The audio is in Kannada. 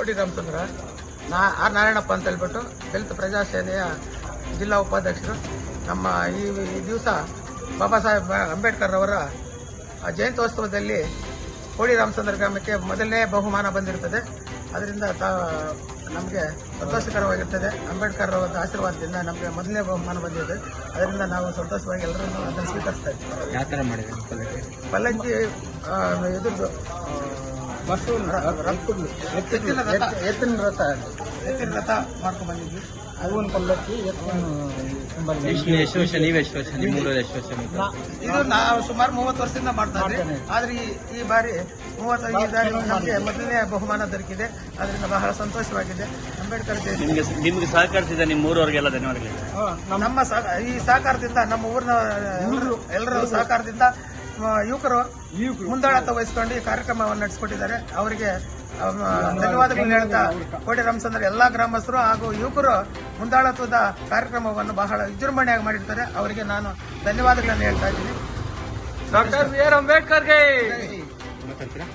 ಕೋಟಿ ರಾಮಚಂದ್ರ ನಾ ಆರ್ ನಾರಾಯಣಪ್ಪ ಅಂತ ಹೇಳ್ಬಿಟ್ಟು ದಲಿತ ಪ್ರಜಾಸೇನೆಯ ಜಿಲ್ಲಾ ಉಪಾಧ್ಯಕ್ಷರು ನಮ್ಮ ಈ ಈ ದಿವಸ ಬಾಬಾ ಸಾಹೇಬ್ ಅಂಬೇಡ್ಕರ್ ಅವರ ಆ ಜಯಂತ್ಯೋತ್ಸವದಲ್ಲಿ ಕೋಡಿ ರಾಮಚಂದ್ರ ಗ್ರಾಮಕ್ಕೆ ಮೊದಲನೇ ಬಹುಮಾನ ಬಂದಿರುತ್ತದೆ ಅದರಿಂದ ತಾ ನಮಗೆ ಸಂತೋಷಕರವಾಗಿರ್ತದೆ. ಅಂಬೇಡ್ಕರ್ ಅವರ ಆಶೀರ್ವಾದದಿಂದ ನಮಗೆ ಮೊದಲನೇ ಬಹುಮಾನ ಬಂದಿದೆ. ಅದರಿಂದ ನಾವು ಸಂತೋಷವಾಗಿ ಎಲ್ಲರೂ ಅದನ್ನು ಸ್ವೀಕರಿಸ್ತಾ ಇದ್ದೀವಿ. ಪಲ್ಲಂಗಿ ಎದುರು ಪಲ್ಲಕ್ಕಿ? ಇದ್ರದ್ದು ಬಸ್ಸು ಎತ್ತಿನ ರಥ ಎತ್ತಿನ ರಥ. ಎತ್ತಿನ ರಥ ಮಾಡ್ಕೊಂಡು ಬಂದಿದ್ವಿ. ಹೂವಿನ ಪಲ್ಲಕ್ಕಿ ಎಷ್ಟು ಎಷ್ಟು ವರ್ಷ ನೀವು ಎಷ್ಟು ವರ್ಷ ನಿಮ್ಮ ಊರಲ್ಲಿ ಎಷ್ಟು ವರ್ಷ ಇದು ನಾವು ಸುಮಾರು ಮೂವತ್ತು ವರ್ಷದಿಂದ ಮಾಡ್ತಾ ಇದ್ದೀವಿ ಆದ್ರೆ ಈ ಈ ಬಾರಿ ಮೂವತ್ತೈದು ನಮಗೆ ಮೊದಲನೇ ಬಹುಮಾನ ದೊರಕಿದೆ. ಅದರಿಂದ ಬಹಳ ಸಂತೋಷವಾಗಿದೆ. ಅಂಬೇಡ್ಕರ್ ಜಯಂತಿ. ನಿಮಗೆ ನಿಮಗೆ ಸಹಕರಿಸಿದ ನಿಮ್ಮ ಊರವರಿಗೆಲ್ಲ ಧನ್ಯವಾದಗಳು. ನಮ್ಮ ಸಹ- ಈ ಸಹಕಾರದಿಂದ ನಮ್ಮ ಊರಿನ ಎಲ್ಲರೂ ಎಲ್ಲರ ಸಹಕಾರದಿಂದ ಯುವಕರು ಮುಂದಾಳತ್ವ ವಹಿಸಿಕೊಂಡು ಈ ಕಾರ್ಯಕ್ರಮವನ್ನು ನಡೆಸಿಕೊಟ್ಟಿದ್ದಾರೆ. ಅವರಿಗೆ ಧನ್ಯವಾದಗಳನ್ನು ಹೇಳ್ತಾ ಕೋಟೆ ರಾಮಚಂದ್ರ ಎಲ್ಲಾ ಗ್ರಾಮಸ್ಥರು ಹಾಗೂ ಯುವಕರು ಮುಂದಾಳತ್ವದ ಕಾರ್ಯಕ್ರಮವನ್ನು ಬಹಳ ವಿಜೃಂಭಣೆಯಾಗಿ ಮಾಡಿರ್ತಾರೆ. ಅವರಿಗೆ ನಾನು ಧನ್ಯವಾದಗಳನ್ನು ಹೇಳ್ತಾ ಇದ್ದೀನಿ. ಮಾತಾಡ್ತೀರಾ